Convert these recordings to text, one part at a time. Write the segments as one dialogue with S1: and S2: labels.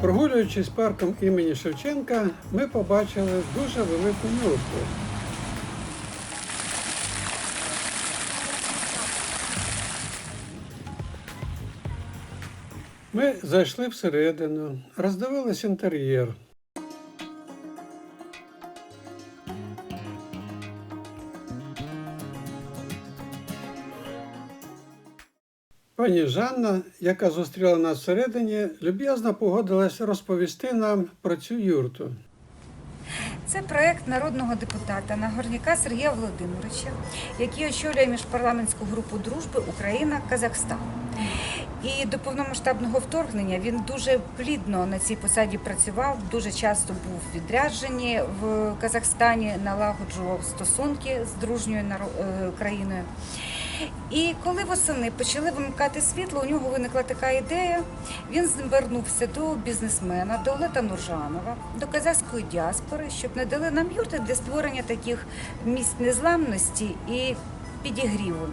S1: Прогулюючись парком імені Шевченка, ми побачили дуже велику юрту. Ми зайшли всередину, роздивились інтер'єр. Пані Жанна, яка зустріла нас всередині, люб'язно погодилась розповісти нам про цю юрту.
S2: Це проект народного депутата Нагорняка Сергія Володимировича, який очолює міжпарламентську групу дружби Україна-Казахстан. І до повномасштабного вторгнення він дуже плідно на цій посаді працював, дуже часто був в відрядженні в Казахстані, налагоджував стосунки з дружньою е, країною. І коли восени почали вимикати світло, у нього виникла така ідея. Він звернувся до бізнесмена, до Олета Нуржанова, до казахської діаспори, щоб надали нам юрти для створення таких місць незламності і підігріву.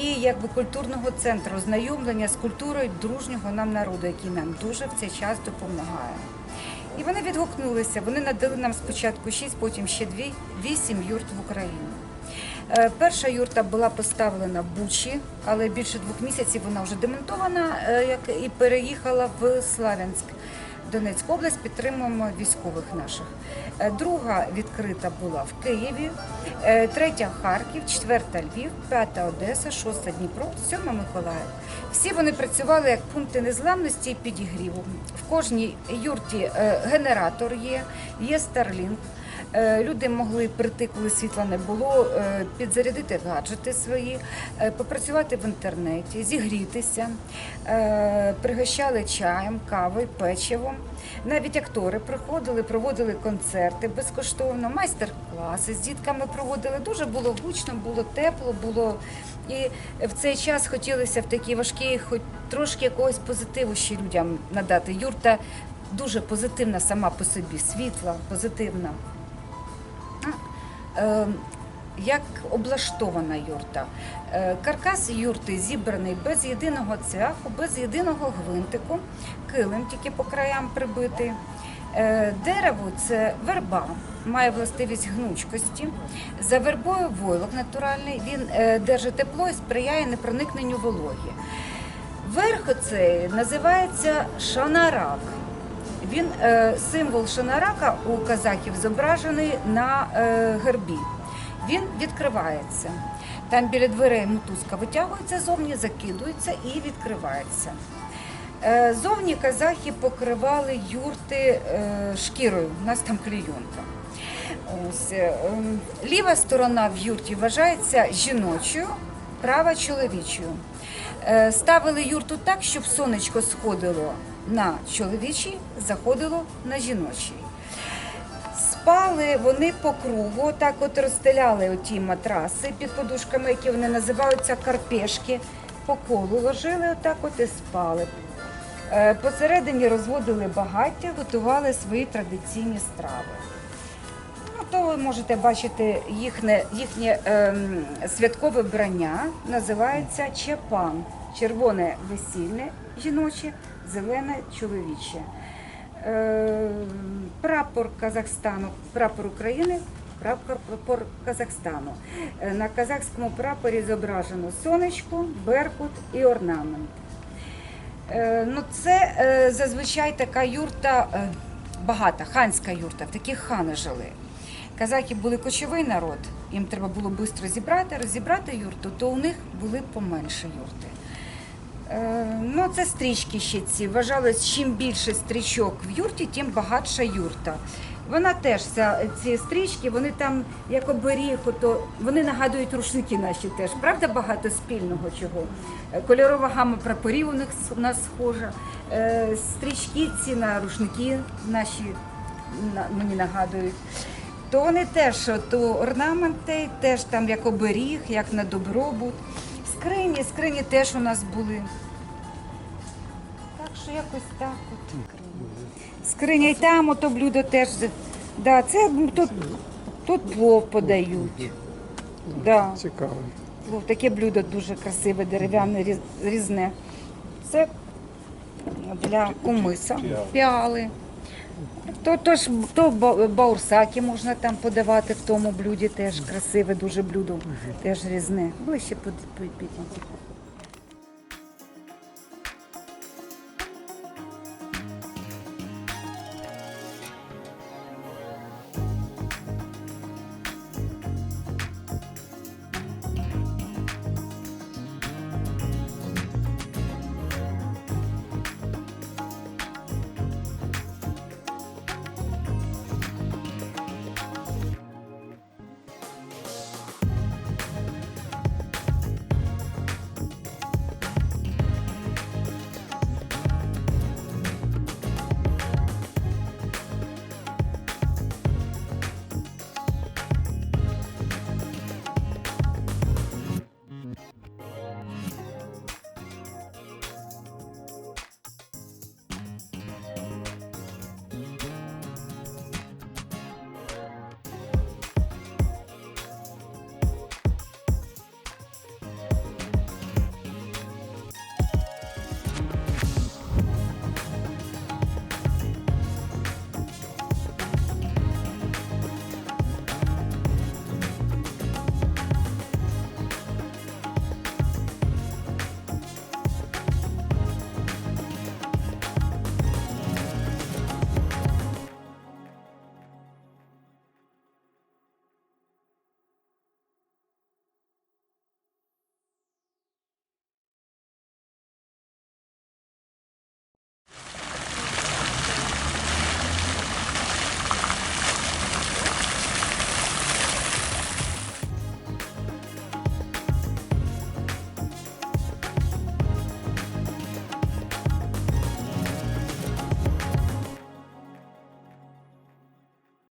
S2: І якби культурного центру, знайомлення з культурою дружнього нам народу, який нам дуже в цей час допомагає. І вони відгукнулися. Вони надали нам спочатку шість, потім ще дві, вісім юрт в Україні. Е, Перша юрта була поставлена в Бучі, але більше двох місяців вона вже демонтована е, як і переїхала в Славянськ. Донецьку область підтримуємо військових наших. Е, Друга відкрита була в Києві, третя Харків, четверта Львів, п'ята Одеса, шоста Дніпро, сьома Миколаїв. Всі вони працювали як пункти незламності і підігріву. В кожній юрті е, генератор є, є Starlink. Е, Люди могли прийти, коли світла не було, е, підзарядити гаджети свої, е, попрацювати в інтернеті, зігрітися, пригощали чаєм, кавою, печивом. Навіть актори приходили, проводили концерти безкоштовно, майстер-класи з дітками проводили. Дуже було гучно, було тепло, було і в цей час хотілося в такий важкий, хоч трошки якогось позитиву ще людям надати. Юрта дуже позитивна сама по собі, світла, позитивна. Е, Як облаштована юрта. Е, Каркас юрти зібраний без єдиного цвяху, без єдиного гвинтику, килим тільки по краям прибитий. Е, Дерево це верба, має властивість гнучкості. За вербою войлок натуральний, він е, держить тепло і сприяє непроникненню вологі. Верх оцей називається шанарак. Він е, символ шанарака у казахів зображений на е, гербі. Він відкривається. Там біля дверей мотузка витягується зовні, закидується і відкривається. Е, зовні казахи покривали юрти шкірою. У нас там клейонка. Ем, ліва сторона в юрті вважається жіночою, права чоловічою. Е, Ставили юрту так, щоб сонечко сходило на чоловічий, заходило на жіночий. Спали вони по кругу, так от розстеляли оті матраси під подушками, які вони називаються карпешки. По колу ложили отак от і спали. Е, Посередині розводили багаття, готували свої традиційні страви. То ви можете бачити їхнє, їхнє ем, святкове вбрання, називається чепан. Червоне весільне жіноче, зелене чоловіче. Е, прапор Казахстану, прапор України, прапор, Казахстану. Е, на казахському прапорі зображено сонечко, беркут і орнамент. Е, Ну, це е, зазвичай така юрта багата, ханська юрта, в таких хани жили. Казахи були кочовий народ, їм треба було швидко зібрати, розібрати юрту, то у них були поменше юрти. Е, Ну, це стрічки ще ці. Вважалось, чим більше стрічок в юрті, тим багатша юрта. Вона теж ця, ці стрічки, вони там як оберіг, ото, вони нагадують рушники наші теж. Правда, багато спільного чого. Е, Кольорова гама прапорів у них у нас схожа. Е, Стрічки ці на рушники наші мені нагадують. То вони теж то орнаменти, теж там як оберіг, як на добробут. Скрині, скрині теж у нас були. Так що якось так от. Скриня і там ото блюдо теж. Да, це тут, тут плов подають. Да,
S1: Цікаво.
S2: плов. Таке блюдо дуже красиве, дерев'яне, різне. Це для кумиса, піали. То, то ж то ба- баурсаки можна там подавати в тому блюді, теж красиве дуже блюдо, теж різне. Ближче підійти.